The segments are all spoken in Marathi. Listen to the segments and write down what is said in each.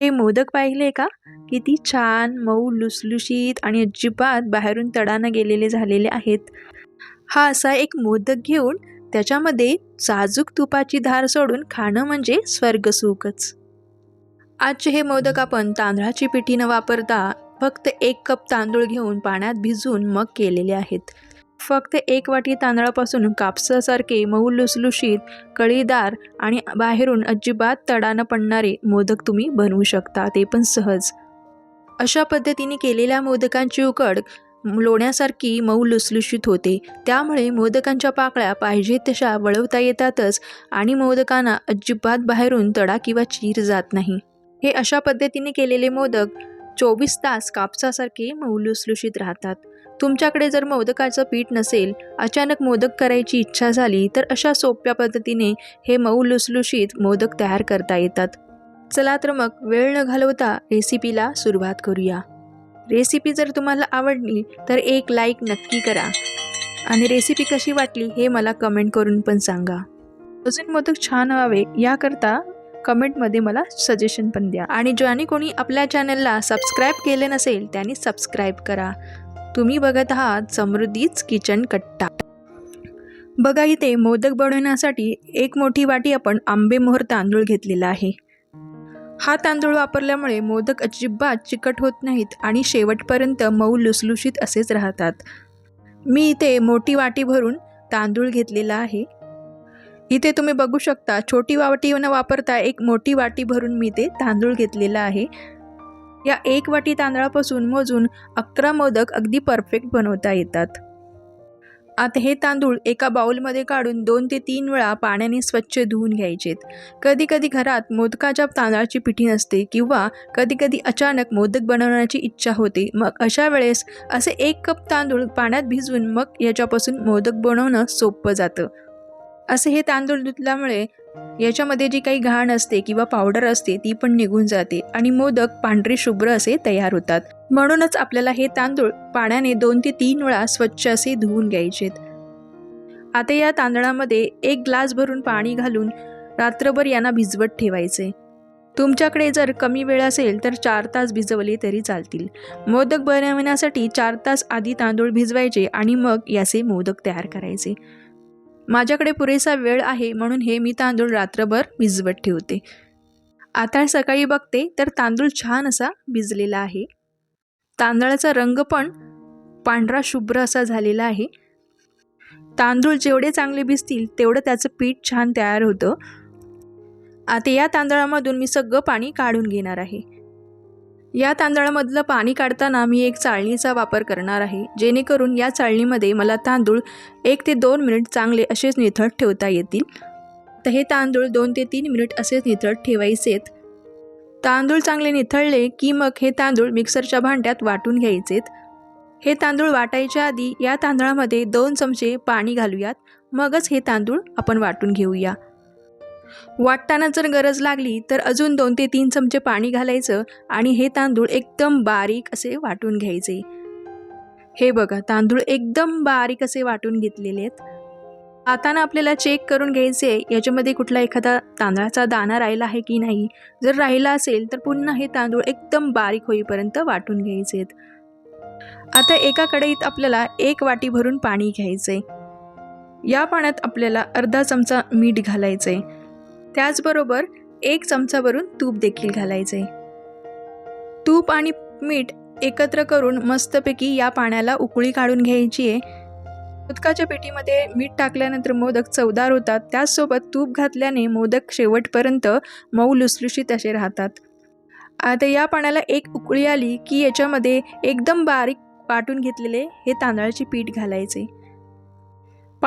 हे मोदक पाहिले का? किती छान मऊ लुसलुशीत आणि अजिबात बाहेरून तडानं गेलेले झालेले आहेत. हा असा एक मोदक घेऊन त्याच्यामध्ये साजूक तुपाची धार सोडून खाणं म्हणजे स्वर्गसुखच आजचे हे मोदक आपण तांदळाची पिठी न वापरता फक्त एक कप तांदूळ घेऊन पाण्यात भिजून मग केलेले आहेत. फक्त एक वाटी तांदळापासून कापसासारखे मऊ लुसलुशीत कळीदार आणि बाहेरून अजिबात तडानं पडणारे मोदक तुम्ही बनवू शकता ते पण सहज. अशा पद्धतीने केलेल्या मोदकांची उकड लोण्यासारखी मऊ लुसलुशीत होते. त्यामुळे मोदकांच्या पाकळ्या पाहिजे तशा वळवता येतातच आणि मोदकांना अजिबात बाहेरून तडा किंवा चीर जात नाही. हे अशा पद्धतीने केलेले मोदक चोवीस तास कापसासारखे मऊ लुसलुशीत राहतात. तुमच्याकडे जर मोदकाचं पीठ नसेल अचानक मोदक करायची इच्छा झाली तर अशा सोप्या पद्धतीने हे मऊ लुसलुशीत मोदक तयार करता येतात. चला तर मग वेळ न घालवता रेसिपीला सुरुवात करूया. रेसिपी जर तुम्हाला आवडली तर एक लाईक नक्की करा. आणि रेसिपी कशी वाटली हे मला कमेंट करून पण सांगा. अजून मोदक छान व्हावे याकरता कमेंटमध्ये मला सजेशन पण द्या. आणि ज्याने कोणी आपल्या चॅनलला सबस्क्राईब केले नसेल त्यांनी सबस्क्राईब करा. तुम्ही बघत आहात समृद्धीच किचन कट्टा. बघा इथे मोदक बनवण्यासाठी एक मोठी वाटी आपण आंबेमोहर तांदूळ घेतलेला आहे. हा तांदूळ वापरल्यामुळे मोदक अजिबात चिकट होत नाहीत आणि शेवटपर्यंत मऊ लुसलुशीत असेच राहतात. मी इथे मोठी वाटी भरून तांदूळ घेतलेला आहे. इथे तुम्ही बघू शकता छोटी वाटी न वापरता एक मोठी वाटी भरून मी ते तांदूळ घेतलेला आहे. या एक वाटी तांदळापासून मोजून अकरा मोदक अगदी परफेक्ट बनवता येतात. आता हे तांदूळ एका बाउलमध्ये काढून दोन ते तीन वेळा पाण्याने स्वच्छ धुवून घ्यायचेत. कधी कधी घरात मोदकाच्या तांदळाची पिठी नसते किंवा कधी कधी अचानक मोदक बनवण्याची इच्छा होते. मग अशा वेळेस असे एक कप तांदूळ पाण्यात भिजवून मग याच्यापासून मोदक बनवणं सोपं जातं. असे हे तांदूळ धुतल्यामुळे याच्यामध्ये जी काही घाण असते किंवा पावडर असते ती पण निघून जाते आणि मोदक पांढरे शुभ्र असे तयार होतात. म्हणूनच आपल्याला हे तांदूळ पाण्याने दोन ते तीन वेळा स्वच्छ असे धुवून घ्यायचेत. आता या तांदळामध्ये एक ग्लास भरून पाणी घालून रात्रभर यांना भिजवत ठेवायचे. तुमच्याकडे जर कमी वेळ असेल तर चार तास भिजवले तरी चालतील. मोदक बनवण्यासाठी चार तास आधी तांदूळ भिजवायचे आणि मग याचे मोदक तयार करायचे. माझ्याकडे पुरेसा वेळ आहे म्हणून हे मी तांदूळ रात्रभर भिजवत ठेवते. आता सकाळी बघते तर तांदूळ छान असा भिजलेला आहे. तांदळाचा रंग पण पांढरा शुभ्र असा झालेला आहे. तांदूळ जेवढे चांगले भिजतील तेवढं त्याचं पीठ छान तयार होतं. आता या तांदळामधून मी सगळं पाणी काढून घेणार आहे. या तांदळामधलं पाणी काढताना मी एक चाळणीचा वापर करणार आहे. जेणेकरून या चाळणीमध्ये मला तांदूळ एक ते दोन मिनिट चांगले असेच निथळ ठेवता येतील. तर हे तांदूळ दोन ते तीन मिनिट असेच निथळ ठेवायचेत. तांदूळ चांगले निथळले की मग हे तांदूळ मिक्सरच्या भांड्यात वाटून घ्यायचेत. हे तांदूळ वाटायच्या आधी या तांदळामध्ये दोन चमचे पाणी घालूयात. मगच हे तांदूळ आपण वाटून घेऊया. वाटताना जर गरज लागली तर अजून दोन ते तीन चमचे पाणी घालायचं आणि हे तांदूळ एकदम बारीक असे वाटून घ्यायचे. हे बघा तांदूळ एकदम बारीक असे वाटून घेतलेले आहेत. आताना आपल्याला चेक करून घ्यायचे याच्यामध्ये कुठला एखादा तांदळाचा दाणा राहिला आहे की नाही? जर राहिला असेल तर पुन्हा हे तांदूळ एकदम बारीक होईपर्यंत वाटून घ्यायचे आता एका कढईत आपल्याला एक वाटी भरून पाणी घ्यायचे या पाण्यात आपल्याला अर्धा चमचा मीठ घालायचे त्याचबरोबर एक चमचावरून तूप देखील घालायचे. तूप आणि मीठ एकत्र करून मस्तपैकी या पाण्याला उकळी काढून घ्यायची आहे. मोदकाच्या पेटीमध्ये मीठ टाकल्यानंतर मोदक चवदार होतात. त्याचसोबत तूप घातल्याने मोदक शेवटपर्यंत मऊ लुसलुशीत असे राहतात. आता या पाण्याला एक उकळी आली की याच्यामध्ये एकदम बारीक वाटून घेतलेले हे तांदळाचे पीठ घालायचे.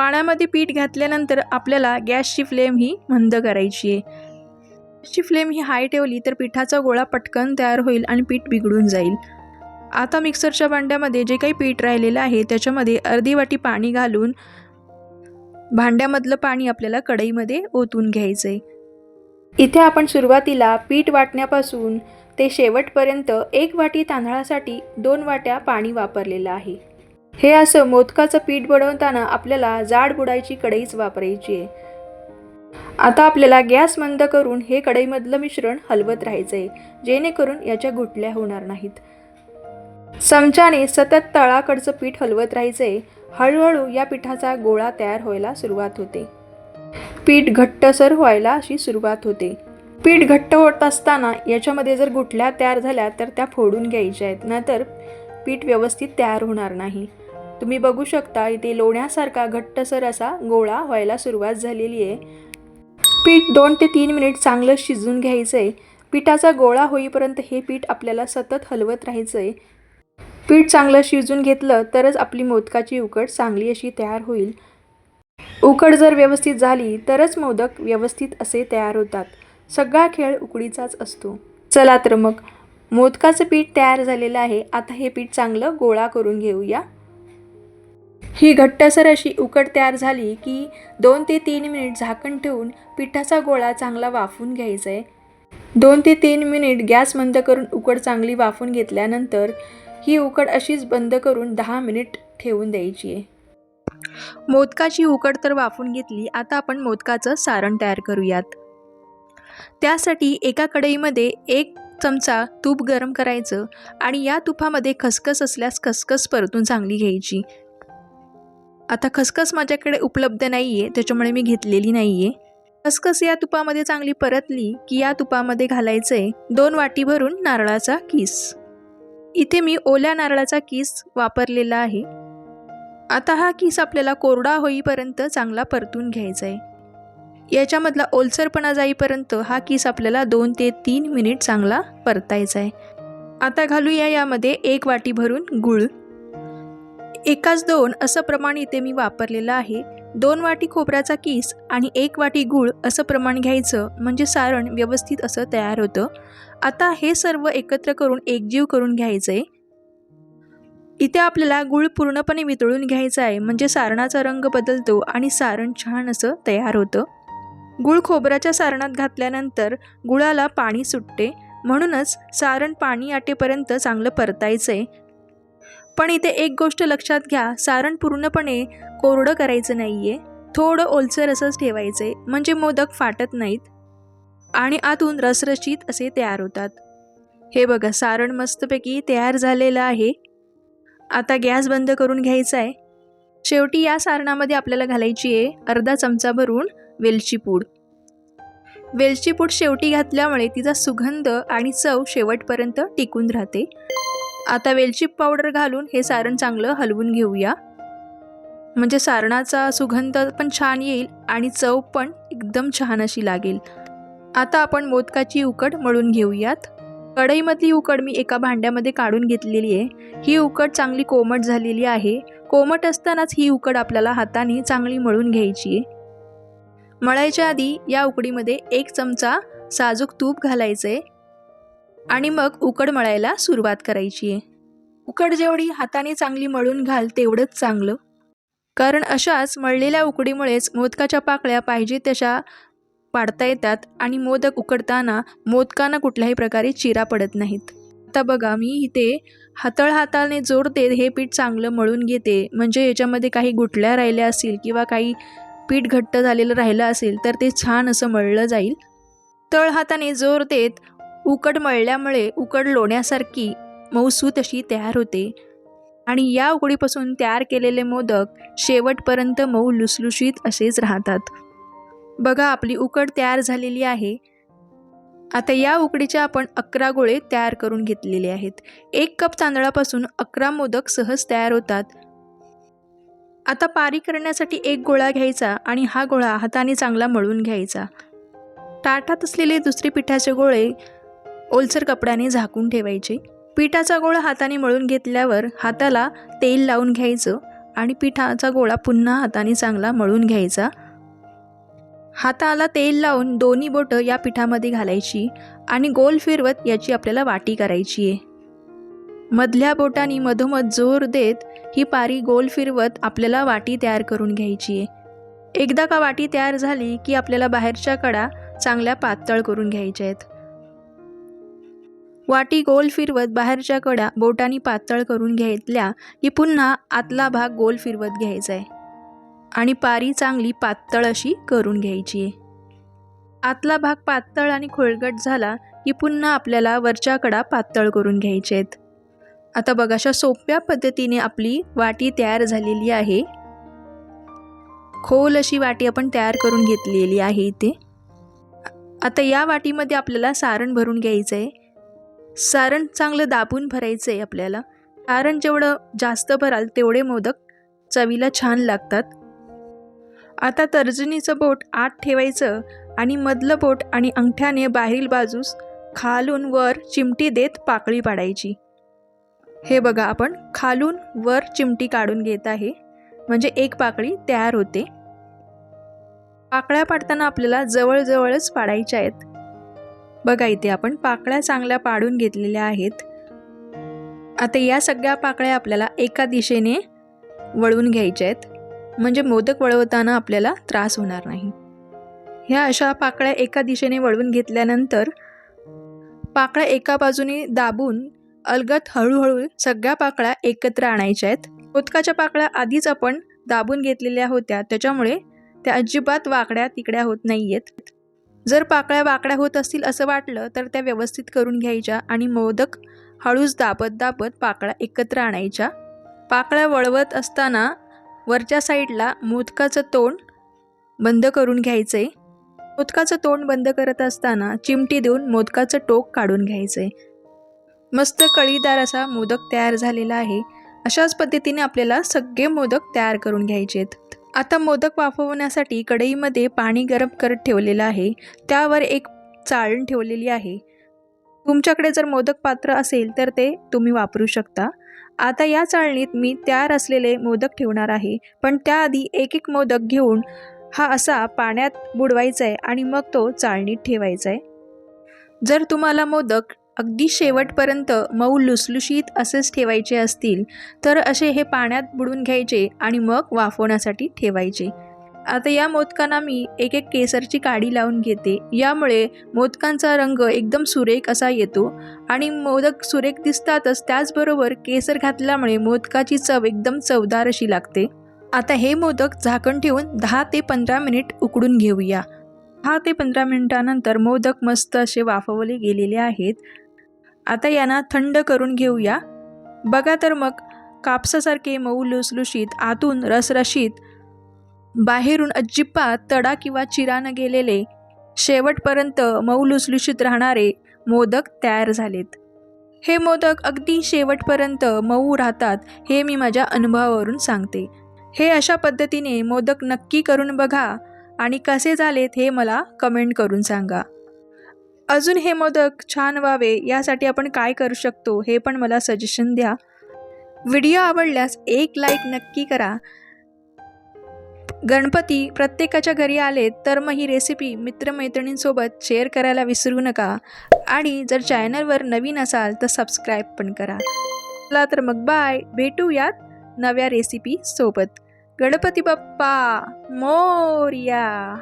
पाण्यामध्ये पीठ घातल्यानंतर आपल्याला गॅसची फ्लेम ही मंद करायची आहे. गॅसची फ्लेम ही हाय ठेवली तर पिठाचा गोळा पटकन तयार होईल आणि पीठ बिघडून जाईल. आता मिक्सरच्या भांड्यामध्ये जे काही पीठ राहिलेलं आहे त्याच्यामध्ये अर्धी वाटी पाणी घालून भांड्यामधलं पाणी आपल्याला कढईमध्ये ओतून घ्यायचं आहे इथे आपण सुरुवातीला पीठ वाटण्यापासून ते शेवटपर्यंत एक वाटी तांदळासाठी दोन वाट्या पाणी वापरलेलं आहे. हे असं मोदकाचं पीठ बनवताना आपल्याला जाड बुडायची कढईच वापरायची आहे. आता आपल्याला गॅस मंद करून हे कढईमधलं मिश्रण हलवत राहायचं आहे जेणेकरून याच्या गुटल्या होणार नाहीत. चमच्याने सतत तळाकडचं पीठ हलवत राहायचं आहे हळूहळू या पिठाचा गोळा तयार व्हायला सुरुवात होते. पीठ घट्टसर व्हायला अशी सुरुवात होते. पीठ घट्ट होत असताना याच्यामध्ये जर गुठल्या तयार झाल्या तर त्या फोडून घ्यायच्या आहेत नाहीतर पीठ व्यवस्थित तयार होणार नाही. तुम्ही बघू शकता इथे लोण्यासारखा घट्टसर असा गोळा व्हायला सुरुवात झालेली आहे. पीठ दोन ते तीन मिनिट चांगलं शिजून घ्यायचं आहे पिठाचा गोळा होईपर्यंत हे पीठ आपल्याला सतत हलवत राहायचं आहे पीठ चांगलं शिजून घेतलं तरच आपली मोदकाची उकड चांगली अशी तयार होईल. उकड जर व्यवस्थित झाली तरच मोदक व्यवस्थित असे तयार होतात. सगळा खेळ उकडीचाच असतो. चला तर मग मोदकाचं पीठ तयार झालेलं आहे. आता हे पीठ चांगलं गोळा करून घेऊया. ही घट्टसर अशी उकड तयार झाली की दोन ते तीन मिनिट झाकण ठेवून पिठाचा गोळा चांगला वाफून घ्यायचा आहे दोन ते तीन मिनिट गॅस बंद करून उकड चांगली वाफून घेतल्यानंतर ही उकड अशीच बंद करून दहा मिनिट ठेवून द्यायची आहे मोदकाची उकड तर वाफून घेतली आता आपण मोदकाचं सारण तयार करूयात. त्यासाठी एका कढईमध्ये एक चमचा तूप गरम करायचं आणि या तुपामध्ये खसखस असल्यास खसखस परतून चांगली घ्यायची. आता खसखस माझ्याकडे उपलब्ध नाही आहे त्याच्यामुळे मी घेतलेली नाही आहे खसखस या तुपामध्ये चांगली परतली की या तुपामध्ये घालायचं आहे दोन वाटी भरून नारळाचा किस. इथे मी ओल्या नारळाचा किस वापरलेला आहे. आता हा किस आपल्याला कोरडा होईपर्यंत चांगला परतून घ्यायचा आहे याच्यामधला ओलसरपणा जाईपर्यंत हा किस आपल्याला दोन ते तीन मिनिट चांगला परतायचा आहे आता घालूया यामध्ये एक वाटी भरून गूळ. एकाच दोन असं प्रमाण इथे मी वापरलेलं आहे. दोन वाटी खोबऱ्याचा किस आणि एक वाटी गूळ असं प्रमाण घ्यायचं म्हणजे सारण व्यवस्थित असं तयार होतं. आता हे सर्व एकत्र करून एकजीव करून घ्यायचं आहे इथे आपल्याला गूळ पूर्णपणे वितळून घ्यायचा आहे म्हणजे सारणाचा रंग बदलतो आणि सारण छान असं तयार होतं. गूळ खोबऱ्याच्या सारणात घातल्यानंतर गुळाला पाणी सुटते. म्हणूनच सारण पाणी आटेपर्यंत चांगलं परतायचं आहे पण इथे एक गोष्ट लक्षात घ्या सारण पूर्णपणे कोरडं करायचं नाही आहे थोडं ओलसर असंच ठेवायचं आहे म्हणजे मोदक फाटत नाहीत. आणि आतून रसरशीत असे तयार होतात. हे बघा सारण मस्तपैकी तयार झालेलं आहे. आता गॅस बंद करून घ्यायचा आहे शेवटी या सारणामध्ये आपल्याला घालायची आहे अर्धा चमचा भरून वेलची पूड. वेलची पूड शेवटी घातल्यामुळे तिचा सुगंध आणि चव शेवटपर्यंत टिकून राहते. आता वेलची पावडर घालून हे सारण चांगलं हलवून घेऊया. म्हणजे सारणाचा सुगंध पण छान येईल आणि चव पण एकदम छान अशी लागेल. आता आपण मोदकाची उकड मळून घेऊयात. कढईमधली उकड मी एका भांड्यामध्ये काढून घेतलेली आहे. ही उकड चांगली कोमट झालेली आहे. कोमट असतानाच ही उकड आपल्याला हाताने चांगली मळून घ्यायची आहे. मळायच्या आधी या उकडीमध्ये एक चमचा साजूक तूप घालायचं आहे आणि मग उकड मळायला सुरुवात करायची आहे. उकड जेवढी हाताने चांगली मळून घाल तेवढंच चांगलं. कारण अशाच मळलेल्या उकडीमुळेच मोदकाच्या पाकळ्या पाहिजे तशा पाडता येतात आणि मोदक उकडताना मोदकांना कुठल्याही प्रकारे चिरा पडत नाहीत. आता बघा मी इथे हातळ हाताने जोर देत हे पीठ चांगलं मळून घेते. म्हणजे याच्यामध्ये काही गुटल्या राहिल्या असतील किंवा काही पीठ घट्ट झालेलं राहिलं असेल तर ते छान असं मळलं जाईल. तळ हाताने जोर देत उकड मळल्यामुळे उकड लोण्यासारखी मऊसूत अशी तयार होते. आणि या उकडीपासून तयार केलेले मोदक शेवटपर्यंत मऊ लुसलुशीत असेच राहतात. बघा आपली उकड तयार झालेली आहे. आता या उकडीच्या आपण अकरा गोळे तयार करून घेतलेले आहेत. एक कप तांदळापासून अकरा मोदक सहज तयार होतात. आता पारी करण्यासाठी एक गोळा घ्यायचा आणि हा गोळा हाताने चांगला मळून घ्यायचा. ताटात असलेले दुसरे पिठाचे गोळे ओलसर कपड्याने झाकून ठेवायचे. पिठाचा गोळा हाताने मळून घेतल्यावर हाताला तेल लावून घ्यायचं आणि पिठाचा गोळा पुन्हा हाताने चांगला मळून घ्यायचा. हाताला तेल लावून दोन्ही बोटं या पिठामध्ये घालायची आणि गोल फिरवत याची आपल्याला वाटी करायची आहे. मधल्या बोटाने मधोमध जोर देत ही पारी गोल फिरवत आपल्याला वाटी तयार करून घ्यायची आहे. एकदा का वाटी तयार झाली की आपल्याला बाहेरच्या कडा चांगल्या पातळ करून घ्यायच्या आहेत. वाटी गोल फिरवत बाहेरच्या कडा बोटांनी पातळ करून घेतल्या की पुन्हा आतला भाग गोल फिरवत घ्यायचा आहे. आणि पारी चांगली पातळ अशी करून घ्यायची आहे. आतला भाग पातळ आणि खोळगट झाला की पुन्हा आपल्याला वरच्या कडा पातळ करून घ्यायचे आहेत. आता बघा अशा सोप्या पद्धतीने आपली वाटी तयार झालेली आहे. खोल अशी वाटी आपण तयार करून घेतलेली आहे इथे. आता या वाटीमध्ये आपल्याला सारण भरून घ्यायचं आहे सारण चांगलं दाबून भरायचं आहे आपल्याला. सारण जेवढं जास्त भराल तेवढे मोदक चवीला छान लागतात. आता तर्जनीचं बोट आत ठेवायचं आणि मधलं बोट आणि अंगठ्याने बाहेरील बाजूस खालून वर चिमटी देत पाकळी पाडायची. हे बघा आपण खालून वर चिमटी काढून घेत आहे. म्हणजे एक पाकळी तयार होते. पाकळ्या पाडताना आपल्याला जवळजवळच पाडायच्या आहेत. बघा इथे आपण पाकळ्या चांगल्या पाडून घेतलेल्या आहेत. आता या सगळ्या पाकळ्या आपल्याला एका दिशेने वळवून घ्यायच्या आहेत. म्हणजे मोदक वळवताना आपल्याला त्रास होणार नाही. ह्या अशा पाकळ्या एका दिशेने वळवून घेतल्यानंतर पाकळ्या एका बाजूने दाबून अलगत हळूहळू सगळ्या पाकळ्या एकत्र आणायच्या आहेत. मोदकाच्या पाकळ्या आधीच आपण दाबून घेतलेल्या होत्या. त्याच्यामुळे त्या अजिबात वाकड्या तिकड्या होत नाही आहेत जर पाकळ्या वाकड्या होत असतील असं वाटलं तर त्या व्यवस्थित करून घ्यायच्या आणि मोदक हळूच दाबत दाबत पाकळ्या एकत्र आणायच्या. पाकळ्या वळवत असताना वरच्या साईडला मोदकाचं तोंड बंद करून घ्यायचं आहे मोदकाचं तोंड बंद करत असताना चिमटी देऊन मोदकाचं टोक काढून घ्यायचं आहे मस्त कळीदार असा मोदक तयार झालेला आहे. अशाच पद्धतीने आपल्याला सगळे मोदक तयार करून घ्यायचे आहेत आता मोदक वाफवण्यासाठी कढईमध्ये पाणी गरम करत ठेवलेलं आहे. त्यावर एक चाळण ठेवलेली आहे. तुमच्याकडे जर मोदक पात्र असेल तर ते तुम्ही वापरू शकता. आता या चाळणीत मी तयार असलेले मोदक ठेवणार आहे. पण त्याआधी एक एक मोदक घेऊन हा असा पाण्यात बुडवायचा आहे आणि मग तो चाळणीत ठेवायचा आहे जर तुम्हाला मोदक अगदी शेवटपर्यंत मऊ लुसलुशीत असेच ठेवायचे असतील तर असे हे पाण्यात बुडवून घ्यायचे आणि मग वाफवण्यासाठी ठेवायचे. आता या मोदकांना मी एक एक केसरची काडी लावून घेते. यामुळे मोदकांचा रंग एकदम सुरेख असा येतो आणि मोदक सुरेख दिसतातच त्याचबरोबर केसर घातल्यामुळे मोदकाची चव एकदम चवदार अशी लागते. आता हे मोदक झाकण ठेवून दहा ते पंधरा मिनिट उकडून घेऊया. दहा ते पंधरा मिनिटानंतर मोदक मस्त असे वाफवले गेलेले आहेत. आता यांना थंड करून घेऊया. बघा तर मग कापसासारखे मऊ लुसलुशीत आतून रसरशीत बाहेरून अजिबात तडा किंवा चिरानं गेलेले शेवटपर्यंत मऊ लुसलुशीत राहणारे मोदक तयार झालेत. हे मोदक अगदी शेवटपर्यंत मऊ राहतात हे मी माझ्या अनुभवावरून सांगते. हे अशा पद्धतीने मोदक नक्की करून बघा आणि कसे झालेत हे मला कमेंट करून सांगा. अजून हे मोदक छान व्हावे यासाठी आपण काय करू शकतो हे पण मला सजेशन द्या. व्हिडिओ आवडल्यास एक लाईक नक्की करा. गणपती प्रत्येकाच्या घरी आले तर मग ही रेसिपी मित्रमैत्रिणींसोबत शेअर करायला विसरू नका. आणि जर चॅनलवर नवीन असाल तर सबस्क्राईब पण करा. चला तर मग बाय भेटूयात नव्या रेसिपी सोबत. गणपती बाप्पा मोर्या!